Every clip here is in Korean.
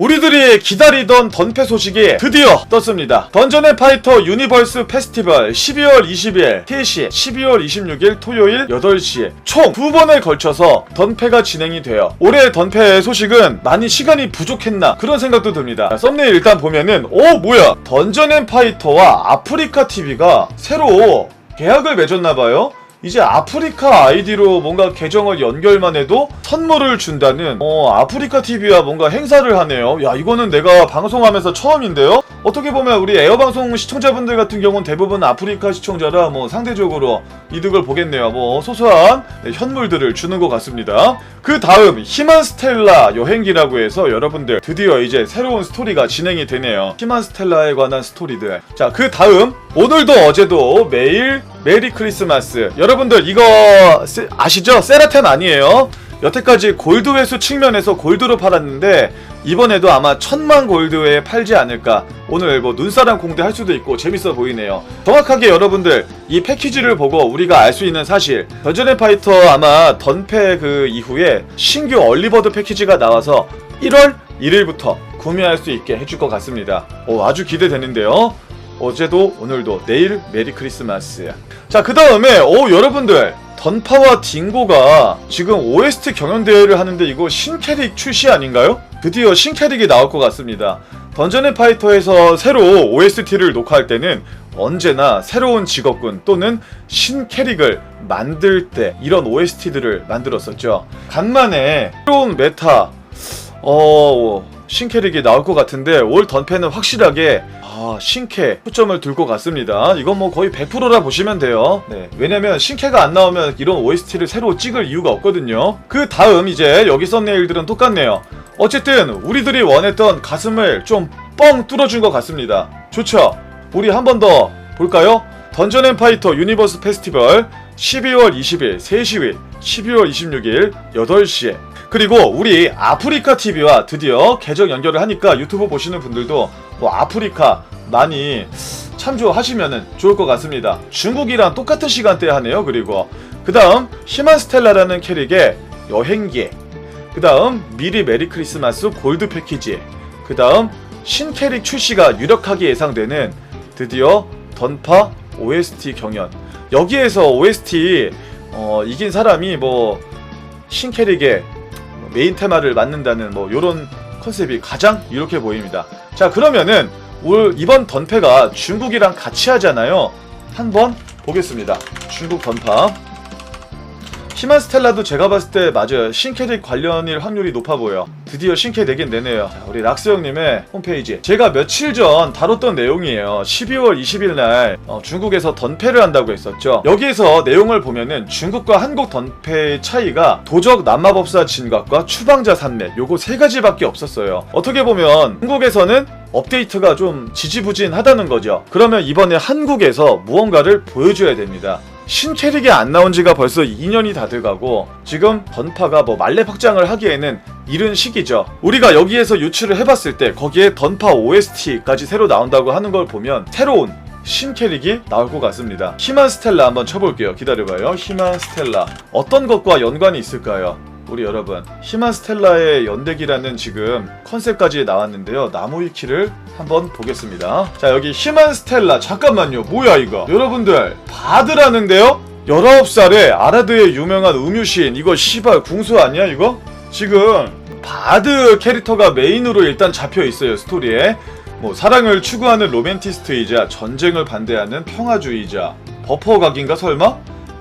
우리들이 기다리던 던패 소식이 드디어 떴습니다. 던전앤 파이터 유니버스 페스티벌 12월 20일 3시, 12월 26일 토요일 8시에 총 두 번에 걸쳐서 던패가 진행이 돼요. 올해 던패 소식은 많이 시간이 부족했나 그런 생각도 듭니다. 자, 썸네일 일단 보면은 오 뭐야 던전앤 파이터와 아프리카 TV가 새로 계약을 맺었나봐요. 이제 아프리카 아이디로 뭔가 계정을 연결만 해도 선물을 준다는 어 아프리카 TV와 뭔가 행사를 하네요. 야 이거는 내가 방송하면서 처음인데요. 어떻게 보면 우리 에어방송 시청자분들 같은 경우는 대부분 아프리카 시청자라 뭐 상대적으로 이득을 보겠네요. 뭐 소소한 네, 현물들을 주는 것 같습니다. 그 다음 희만 스텔라 여행기라고 해서 여러분들 드디어 이제 새로운 스토리가 진행이 되네요. 희만 스텔라에 관한 스토리들. 자 그 다음 오늘도 어제도 매일 메리 크리스마스. 여러분들 이거 세- 아시죠? 세라템 아니에요. 여태까지 골드 회수 측면에서 골드로 팔았는데 이번에도 아마 천만 골드에 팔지 않을까. 오늘 뭐 눈사람 공대 할 수도 있고 재밌어 보이네요. 정확하게 여러분들 이 패키지를 보고 우리가 알 수 있는 사실 던전앤 파이터 아마 던패 그 이후에 신규 얼리버드 패키지가 나와서 1월 1일부터 구매할 수 있게 해줄 것 같습니다. 오, 아주 기대되는데요. 어제도 오늘도 내일 메리 크리스마스. 자, 그 다음에, 오, 여러분들. 던파와 딩고가 지금 OST 경연대회를 하는데 이거 신캐릭 출시 아닌가요? 드디어 신캐릭이 나올 것 같습니다. 던전앤 파이터에서 새로 OST를 녹화할 때는 언제나 새로운 직업군 또는 신캐릭을 만들 때 이런 OST들을 만들었었죠. 간만에 새로운 메타, 어, 신캐릭이 나올 것 같은데 올 던패는 확실하게 아, 신캐 초점을 둘 것 같습니다. 이건 뭐 거의 100%라 보시면 돼요. 네. 왜냐면 신캐가 안 나오면 이런 OST를 새로 찍을 이유가 없거든요. 그 다음 이제 여기 썸네일들은 똑같네요. 어쨌든 우리들이 원했던 가슴을 좀 뻥 뚫어준 것 같습니다. 좋죠? 우리 한 번 더 볼까요? 던전 앤 파이터 유니버스 페스티벌 12월 20일 3시 12월 26일 8시에 그리고 우리 아프리카 TV와 드디어 계정 연결을 하니까 유튜브 보시는 분들도 뭐 아프리카 많이 참조하시면 좋을 것 같습니다. 중국이랑 똑같은 시간대에 하네요. 그리고 그 다음 희만 스텔라라는 캐릭의 여행기 그 다음 미리 메리 크리스마스 골드 패키지 그 다음 신캐릭 출시가 유력하게 예상되는 드디어 던파 OST 경연 여기에서 OST 어, 이긴 사람이 뭐 신캐릭의 메인 테마를 맡는다는 뭐 요런 컨셉이 가장 유력해 보입니다. 자 그러면은 올 이번 던패가 중국이랑 같이 하잖아요. 한번 보겠습니다. 중국 던파. 희만 스텔라도 제가 봤을 때 맞아요. 신캐릭 관련일 확률이 높아 보여. 드디어 신캐 되긴 되네요. 자, 우리 락스 형님의 홈페이지. 제가 며칠 전 다뤘던 내용이에요. 12월 20일 날 어, 중국에서 던패를 한다고 했었죠. 여기에서 내용을 보면은 중국과 한국 던패의 차이가 도적 남마법사 진각과 추방자 산맥 요거 세 가지밖에 없었어요. 어떻게 보면 한국에서는 업데이트가 좀 지지부진하다는 거죠. 그러면 이번에 한국에서 무언가를 보여줘야 됩니다. 신캐릭이 안 나온 지가 벌써 2년이 다 돼가고 지금 던파가 뭐 말렙 확장을 하기에는 이른 시기죠. 우리가 여기에서 유출을 해봤을 때 거기에 던파 OST까지 새로 나온다고 하는 걸 보면 새로운 신캐릭이 나올 것 같습니다. 희만 스텔라 한번 쳐볼게요. 기다려봐요. 희만 스텔라 어떤 것과 연관이 있을까요? 우리 여러분 희만 스텔라의 연대기라는 지금 컨셉까지 나왔는데요. 나무 위키를 한번 보겠습니다. 자 여기 희만 스텔라 잠깐만요. 뭐야 이거? 여러분들 바드라는데요? 19살에 아라드의 유명한 음유시인 이거 시발 궁수 아니야 이거? 지금 바드 캐릭터가 메인으로 일단 잡혀 있어요 스토리에. 뭐 사랑을 추구하는 로맨티스트이자 전쟁을 반대하는 평화주의자. 버퍼각인가 설마?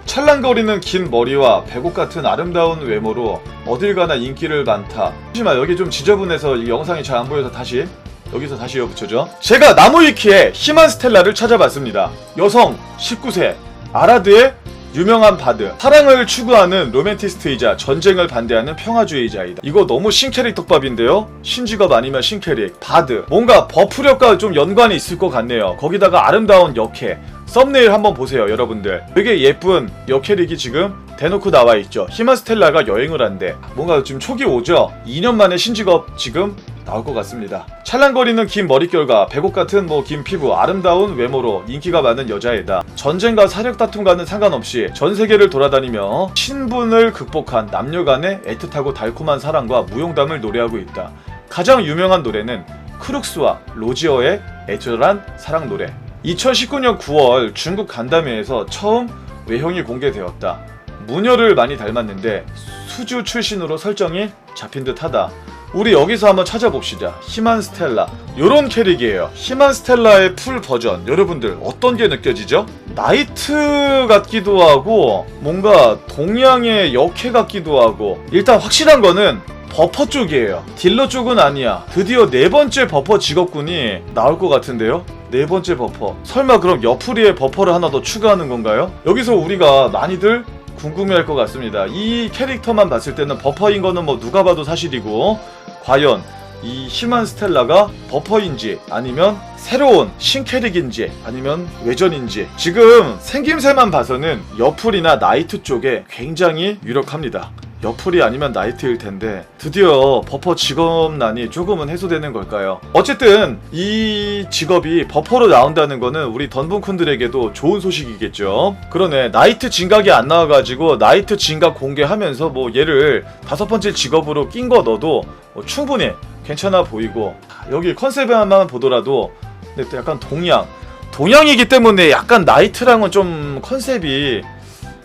찰랑거리는 긴 머리와 배곡 같은 아름다운 외모로 어딜 가나 인기를 많다. 하지만 여기 좀 지저분해서 이 영상이 잘 안 보여서 다시 여기서 다시 이어붙여줘. 제가 나무위키에 희만 스텔라를 찾아봤습니다. 여성 19세 아라드의 유명한 바드. 사랑을 추구하는 로맨티스트이자 전쟁을 반대하는 평화주의자이다. 이거 너무 신캐릭 떡밥인데요? 신직업 아니면 신캐릭 바드. 뭔가 버프력과 좀 연관이 있을 것 같네요. 거기다가 아름다운 역해. 썸네일 한번 보세요 여러분들. 되게 예쁜 여캐릭이 지금 대놓고 나와 있죠. 히마스텔라가 여행을 한대. 뭔가 지금 촉이 오죠? 2년 만에 신직업 지금 나올 것 같습니다 찰랑거리는 긴 머릿결과 배곡 같은 뭐 긴 피부 아름다운 외모로 인기가 많은 여자애다 전쟁과 사력 다툼과는 상관없이 전 세계를 돌아다니며 신분을 극복한 남녀 간의 애틋하고 달콤한 사랑과 무용담을 노래하고 있다 가장 유명한 노래는 크룩스와 로지어의 애절한 사랑 노래. 2019년 9월 중국 간담회에서 처음 외형이 공개되었다. 무녀를 많이 닮았는데 수주 출신으로 설정이 잡힌 듯하다. 우리 여기서 한번 찾아봅시다. 희만 스텔라. 요런 캐릭이에요. 희만 스텔라의 풀 버전. 여러분들 어떤 게 느껴지죠? 나이트 같기도 하고 뭔가 동양의 역해 같기도 하고 일단 확실한 거는 버퍼 쪽이에요. 딜러 쪽은 아니야. 드디어 네 번째 버퍼 직업군이 나올 것 같은데요? 네 번째 버퍼. 설마 그럼 옆구리에 버퍼를 하나 더 추가하는 건가요? 여기서 우리가 많이들 궁금해할 것 같습니다. 이 캐릭터만 봤을 때는 버퍼인 거는 뭐 누가 봐도 사실이고 과연 이 희만 스텔라가 버퍼인지 아니면 새로운 신캐릭인지 아니면 외전인지 지금 생김새만 봐서는 여풀이나 나이트 쪽에 굉장히 유력합니다. 여풀이 아니면 나이트일 텐데 드디어 버퍼 직업난이 조금은 해소되는 걸까요? 어쨌든 이 직업이 버퍼로 나온다는 거는 우리 던분쿤들에게도 좋은 소식이겠죠. 그러네 나이트 진각이 안 나와가지고 나이트 진각 공개하면서 뭐 얘를 다섯 번째 직업으로 낀 거 넣어도 뭐 충분히 괜찮아 보이고 여기 컨셉만 보더라도 근데 또 약간 동양 동양이기 때문에 약간 나이트랑은 좀 컨셉이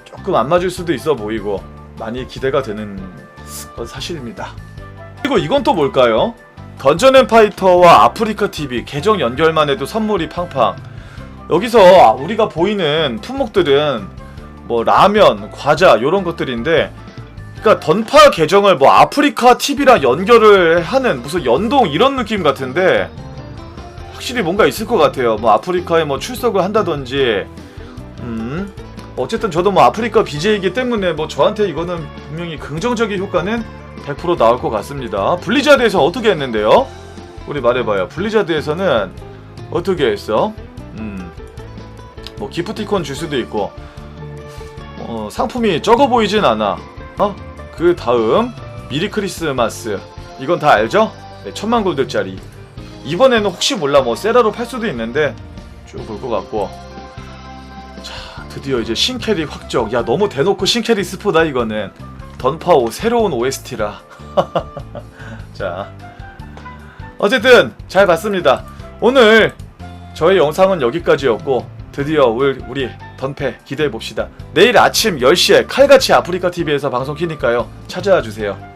조금 안 맞을 수도 있어 보이고 많이 기대가 되는 건 사실입니다. 그리고 이건 또 뭘까요? 던전 앤 파이터와 아프리카 TV 계정 연결만 해도 선물이 팡팡. 여기서 우리가 보이는 품목들은 뭐 라면, 과자 요런 것들인데 그러니까 던파 계정을 뭐 아프리카 TV랑 연결을 하는 무슨 연동 이런 느낌 같은데 확실히 뭔가 있을 것 같아요. 뭐 아프리카에 뭐 출석을 한다든지 음 어쨌든 저도 뭐 아프리카 BJ이기 때문에 뭐 저한테 이거는 분명히 긍정적인 효과는 100% 나올 것 같습니다. 블리자드에서 어떻게 했는데요? 우리 말해봐요. 블리자드에서는 어떻게 했어? 음, 뭐 기프티콘 줄 수도 있고, 어, 상품이 적어 보이진 않아. 어? 그 다음 미리 크리스마스 이건 다 알죠? 네, 천만 골드짜리. 이번에는 혹시 몰라 뭐 세라로 팔 수도 있는데 쭉 볼 것 같고. 드디어 이제 신캐릭 확정. 야 너무 대놓고 신캐릭 스포다 이거는. 던파오 새로운 OST라. 자 어쨌든 잘 봤습니다. 오늘 저희 영상은 여기까지였고 드디어 우리, 던패 기대해 봅시다. 내일 아침 10시에 칼같이 아프리카 TV에서 방송 키니까요. 찾아와 주세요.